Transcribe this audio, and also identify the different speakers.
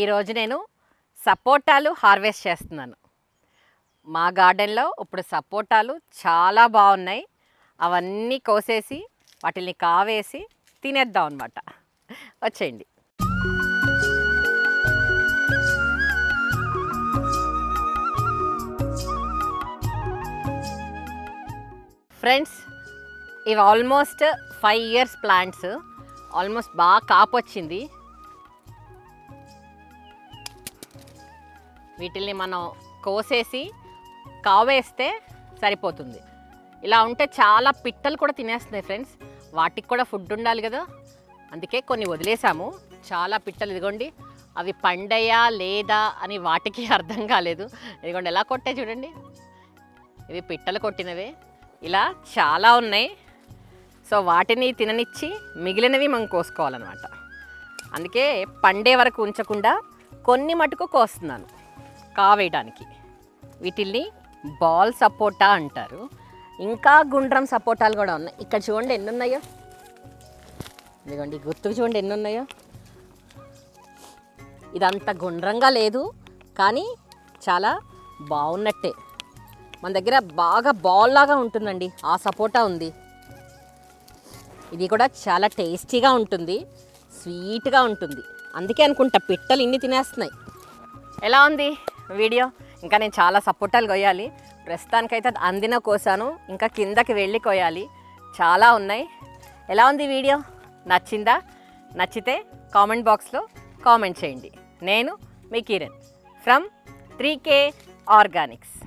Speaker 1: ఈరోజు నేను సపోటాలు హార్వెస్ట్ చేస్తున్నాను. మా గార్డెన్లో ఇప్పుడు సపోటాలు చాలా బాగున్నాయి. అవన్నీ కోసేసి వాటిని కావేసి తినేద్దాం అనమాట వచ్చేయండి. ఫ్రెండ్స్ ఇవి almost five years plants. Almost బాగా కాపొచ్చింది. వీటిల్ని మనం కోసేసి కావేస్తే సరిపోతుంది. ఇలా ఉంటే చాలా పిట్టలు కూడా తినేస్తున్నాయి ఫ్రెండ్స్. వాటికి కూడా ఫుడ్ ఉండాలి కదా. అందుకే కొన్ని వదిలేసాము. చాలా పిట్టలు ఇదిగోండి. అవి పండయా లేదా అని వాటికి అర్థం కాలేదు. ఇదిగోండి ఎలా కొట్టే చూడండి. ఇవి పిట్టలు కొట్టినవే. ఇలా చాలా ఉన్నాయి. సో వాటిని తిననిచ్చి మిగిలినవి మనం కోసుకోవాలన్నమాట. అందుకే పండే వరకు ఉంచకుండా కొన్ని మటుకు కోస్తున్నాను. కావేయడానికి. వీటిల్ని బాల్ సపోటా అంటారు. ఇంకా గుండ్రం సపోటాలు కూడా ఉన్నాయి. ఇక్కడ చూడండి ఎన్ని ఉన్నాయో ఇదిగోండి గుర్తుకు చూడండి ఎన్ని ఉన్నాయో ఇదంత గుండ్రంగా లేదు కానీ చాలా బాగున్నట్టే. మన దగ్గర బాగా బాల్ లాగా ఉంటుందండి. ఆ సపోటా ఉంది. ఇది కూడా చాలా టేస్టీగా ఉంటుంది. స్వీట్గా ఉంటుంది. అందుకే అనుకుంటా పిట్టలు ఇన్ని తినేస్తున్నాయి. ఎలా ఉంది? వీడియో. ఇంకా నేను చాలా సపోటాలు కొయ్యాలి. ప్రస్తుతానికైతే అది అందిన కోసాను. ఇంకా కిందకి వెళ్ళి కొయ్యాలి. చాలా ఉన్నాయి. ఎలా ఉంది వీడియో? నచ్చిందా? నచ్చితే కామెంట్ బాక్స్లో కామెంట్ చేయండి. నేను మీ Kiran. From three K organics.